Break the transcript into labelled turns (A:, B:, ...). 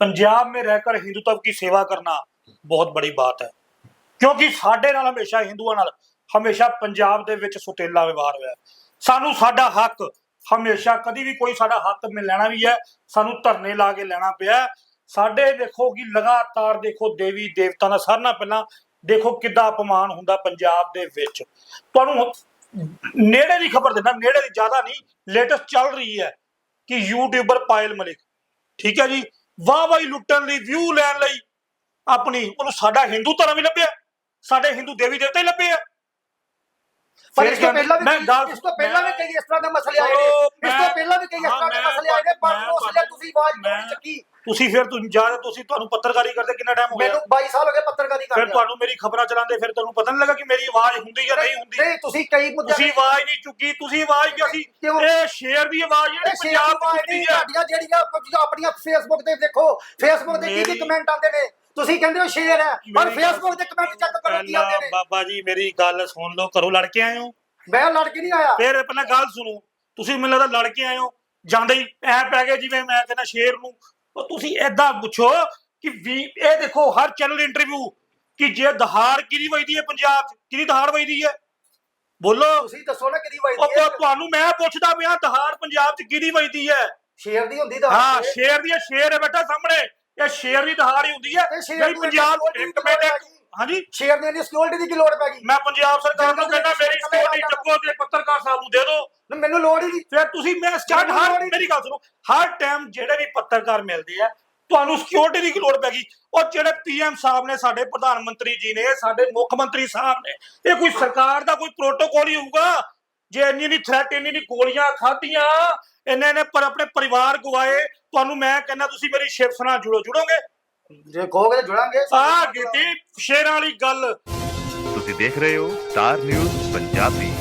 A: पंजाब में रहकर हिंदुत्व की सेवा करना ਬਹੁਤ ਬੜੀ ਬਾਤ ਹੈ ਕਿਉਂਕਿ ਸਾਡੇ ਨਾਲ ਹਮੇਸ਼ਾ ਹਿੰਦੂਆਂ ਨਾਲ ਹਮੇਸ਼ਾ ਪੰਜਾਬ ਦੇ ਵਿੱਚ ਸੁਤੇਲਾ ਵਿਵਹਾਰ ਹੋਇਆ ਹੈ। ਸਾਨੂੰ ਸਾਡਾ ਹੱਕ ਹਮੇਸ਼ਾ ਕਦੀ ਵੀ ਕੋਈ ਸਾਡਾ ਹੱਕ ਮਿਲ ਲੈਣਾ ਵੀ ਹੈ ਸਾਨੂੰ ਧਰਨੇ ਲਾ ਕੇ ਲੈਣਾ ਪਿਆ ਹੈ। ਸਾਡੇ ਦੇਖੋ ਕਿ ਲਗਾਤਾਰ ਦੇਖੋ ਦੇਵੀ ਦੇਵਤਾ ਦਾ ਸਾਰਿਆਂ ਨਾਲ ਪਹਿਲਾਂ ਦੇਖੋ ਕਿੱਦਾਂ ਅਪਮਾਨ ਹੁੰਦਾ ਪੰਜਾਬ ਦੇ ਵਿੱਚ ਤੁਹਾਨੂੰ ਨੇੜੇ ਦੀ ਖਬਰ ਦਿੰਦਾ ਨੇੜੇ ਦੀ ਜ਼ਿਆਦਾ ਨਹੀਂ ਲੇਟੈਸਟ ਚੱਲ ਰਹੀ ਹੈ ਕਿ ਯੂਟਿਊਬਰ ਪਾਇਲ ਮਲਿਕ ਠੀਕ ਹੈ ਜੀ ਵਾਹ ਵਾਹੀ ਲੁੱਟਣ ਲਈ ਵਿਊ ਲੈਣ ਲਈ ਆਪਣੀ ਉਹਨੂੰ ਸਾਡਾ ਹਿੰਦੂ ਧਰਮ ਹੀ ਲੱਭਿਆ ਸਾਡੇ ਹਿੰਦੂ ਦੇਵੀ ਦੇਵਤਾ ਹੀ ਲੱਭੇ ਆ।
B: ਪਰ ਇਸ ਤੋਂ ਪਹਿਲਾਂ ਵੀ ਕਈ- ਇਸ ਤੋਂ ਪਹਿਲਾਂ ਵੀ
A: ਮੈਂ-
B: ਕਈ ਇਸ ਤਰ੍ਹਾਂ ਦੇ ਮਸਲੇ ਆਏ ਨੇ। ਇਸ ਤੋਂ ਪਹਿਲਾਂ ਵੀ ਕਈ ਇਸ ਤਰ੍ਹਾਂ ਦੇ ਮਸਲੇ ਆਏ ਨੇ ਪਰ
A: ਮੈਂ-
B: ਉਸ ਲਈ ਤੁਸੀਂ ਆਵਾਜ਼ ਨਹੀਂ
A: ਮੈਂ-
B: ਚੱਕੀ।
A: ਤੁਸੀਂ ਫਿਰ ਤੁਸੀਂ ਜਾ ਤੁਸੀਂ ਤੁਹਾਨੂੰ ਪੱਤਰਕਾਰੀ ਕਰਦੇ ਕਿੰਨਾ ਟਾਈਮ ਹੋ ਗਿਆ?
B: ਮੈਨੂੰ 22 ਸਾਲ ਹੋ ਗਏ ਪੱਤਰਕਾਰੀ
A: ਫਿਰ
B: ਕਰਦੇ
A: ਤੁਹਾਨੂੰ ਮੇਰੀ ਖਬਰਾਂ ਚਲਾਉਂਦੇ ਫਿਰ ਤੁਹਾਨੂੰ ਪਤਾ ਨਹੀਂ ਲੱਗਾ ਕਿ ਮੇਰੀ ਆਵਾਜ਼ ਹੁੰਦੀ ਜਾਂ ਨਹੀਂ ਹੁੰਦੀ।
B: ਨਹੀਂ ਤੁਸੀਂ ਕਈ ਮੁੱਦਿਆਂ
A: ਤੁਸੀਂ ਆਵਾਜ਼ ਨਹੀਂ ਚੁੱਕੀ ਤੁਸੀਂ ਆਵਾਜ਼ ਕਿ ਅਸੀਂ
B: ਕਿਉਂ?
A: ਇਹ ਸ਼ੇਰ ਦੀ ਆਵਾਜ਼ ਜਿਹੜੀ ਪੰਜਾਬ
B: ਦੀ
A: ਦੀ
B: ਨਹੀਂ
A: ਹੈ
B: ਤੁਹਾਡੀਆਂ ਜਿਹੜੀਆਂ ਕੁਝ ਆਪਣੀਆਂ ਫੇਸਬੁੱਕ ਤੇ ਦੇਖੋ ਫੇਸਬੁੱਕ ਤੇ ਕੀ ਕੀ
A: ਮੇਰੀ-
B: ਕਮੈਂਟ ਆਉਂਦੇ ਨੇ। ਤੁਸੀਂ ਕਹਿੰਦੇ ਹੋ ਸ਼ੇਰ ਹੈ ਪਰ
A: ਮੇਰੀ ਗੱਲ-
B: ਫੇਸਬੁੱਕ ਤੇ ਕਮੈਂਟ ਚੈੱਕ ਕਰੋ ਕੀ
A: ਪਹਿਲਾਂ
B: ਆਉਂਦੇ ਨੇ?
A: ਬਾਬਾ ਜੀ ਮੇਰੀ ਗੱਲ ਸੁਣ ਲਓ ਘਰੋਂ ਲੜ ਕੇ ਆਏ ਹੋ।
B: ਮੈਂ ਲੜ ਕੇ ਨਹੀਂ ਆਇਆ।
A: ਫਿਰ ਪਹਿਲਾਂ ਗੱਲ ਸੁਣੋ। ਤੁਸੀਂ ਮੈਨੂੰ ਲੱਗਦਾ ਲੜ ਕੇ ਆਏ ਹੋ। ਜਾਂਦੇ ਹੀ ਐ ਪੈ ਗਏ ਜਿਵੇਂ ਮੈਂ ਕਹਿੰਦਾ ਸ਼ੇਰ ਨੂੰ। ਉਹ ਤੁਸੀਂ ਐਦਾਂ ਪੁੱਛੋ ਕਿ ਵੀ ਇਹ ਦੇਖੋ ਹਰ ਚੈਨਲ ਇੰਟਰਵਿਊ ਕਿ ਜੇ ਦਹਾੜ ਕਿਹਦੀ ਵਜਦੀ ਹੈ ਪੰਜਾਬ 'ਚ? ਕਿਹਦੀ ਦਹਾੜ ਵਜਦੀ ਹੈ? ਬੋਲੋ।
B: ਤੁਸੀਂ ਦੱਸੋ ਨਾ ਕਿਹਦੀ
A: ਉਹ
B: ਵਜਦੀ ਹੈ।
A: ਤੁ- ਤੁਹਾਨੂੰ ਮੈਂ ਪੁੱਛਦਾ ਪਿਆ ਦਹਾੜ ਪੰਜਾਬ 'ਚ ਕਿਹਦੀ ਵਜਦੀ ਹੈ?
B: ਸ਼ੇਰ ਦੀ ਹੁੰਦੀ ਤਾਂ
A: ਹਾਂ ਸ਼ੇਰ ਦੀ ਇਹ ਸ਼ੇਰ ਹੈ ਬੇਟਾ ਸਾਹਮਣੇ। ਇਹ ਸ਼ੇਰ ਦੀ ਦਹਾੜ ਹੀ ਹੁੰਦੀ ਹੈ।
B: ਇਹ ਸ਼ੇਰ
A: ਜਿਹੜੀ
B: ਦੀ
A: ਪੰਜਾਬ
B: ਹੈ,
A: ਇੱਕ ਮਿੰਟ ਇੱਕ- ਹਾਂਜੀ?
B: ਸ਼ੇਰ ਦੀ ਇੰਨੀ ਸਿਕਿਉਰਿਟੀ ਦੀ ਕੀ ਲੋੜ ਪੈ ਗਈ?
A: ਮੈਂ ਪੰਜਾਬ ਸਰਕਾਰ ਨੂੰ ਕਹਿੰਦਾ ਮੇਰੀ ਸਿਕਿਉਰਿਟੀ
B: ਜੰਗਲ
A: ਚੱਕੋ ਤੇ ਪੱਤਰਕਾਰ ਸਾਹਿਬ ਨੂੰ ਦੇ ਦਿਓ।
B: ਮੈਨੂੰ ਲੋੜ ਹੀ ਨਹੀਂ।
A: ਫਿਰ ਤੁਸੀਂ ਮੈਂ ਸਟਾਰਟ ਹਰ ਮੇਰੀ ਗੱਲ ਸੁਣੋ। ਹਰ ਟਾਈਮ ਜਿਹੜੇ ਵੀ ਪੱਤਰਕਾਰ ਮਿਲਦੇ ਆ ਤੁਹਾਨੂੰ ਸਿਕਿਉਰਿਟੀ ਦੀ ਕੀ ਲੋੜ ਪੈ ਗਈ ਉਹ ਜਿਹੜੇ ਪੀਐਮ ਸਾਹਿਬ ਨੇ ਸਾਡੇ ਪ੍ਰਧਾਨ ਮੰਤਰੀ ਜੀ ਨੇ ਸਾਡੇ ਮੁੱਖ ਮੰਤਰੀ ਸਾਹਿਬ ਨੇ ਇਹ ਕੋਈ ਸਰਕਾਰ ਦਾ ਕੋਈ ਪ੍ਰੋਟੋਕੋਲ ਹੀ ਹੋਊਗਾ? ਜੇ ਇੰਨੀ ਨਹੀਂ ਥ੍ਰੈਟ ਇੰਨੀ ਨਹੀਂ ਗੋਲੀਆਂ ਖਾਧੀਆਂ ਇੰਨੇ ਨੇ ਪਰ ਆਪਣੇ ਪਰਿਵਾਰ ਗਵਾਏ ਤੁਹਾਨੂੰ ਮੈਂ ਕਹਿੰਦਾ ਤੁਸੀਂ ਮੇਰੀ ਸ਼ਿਵ ਨਾਲ ਜੁੜੋ ਜੁੜੋਗੇ?
B: ਜੇ ਕਹੋਗੇ ਜੁੜਾਂਗੇ।
A: ਆ ਕੀਤੀ ਸ਼ੇਰਾਂ ਵਾਲੀ ਗੱਲ।
C: ਤੁਸੀਂ ਦੇਖ ਰਹੇ ਹੋ ਸਟਾਰ ਨਿਊਜ਼ ਪੰਜਾਬੀ।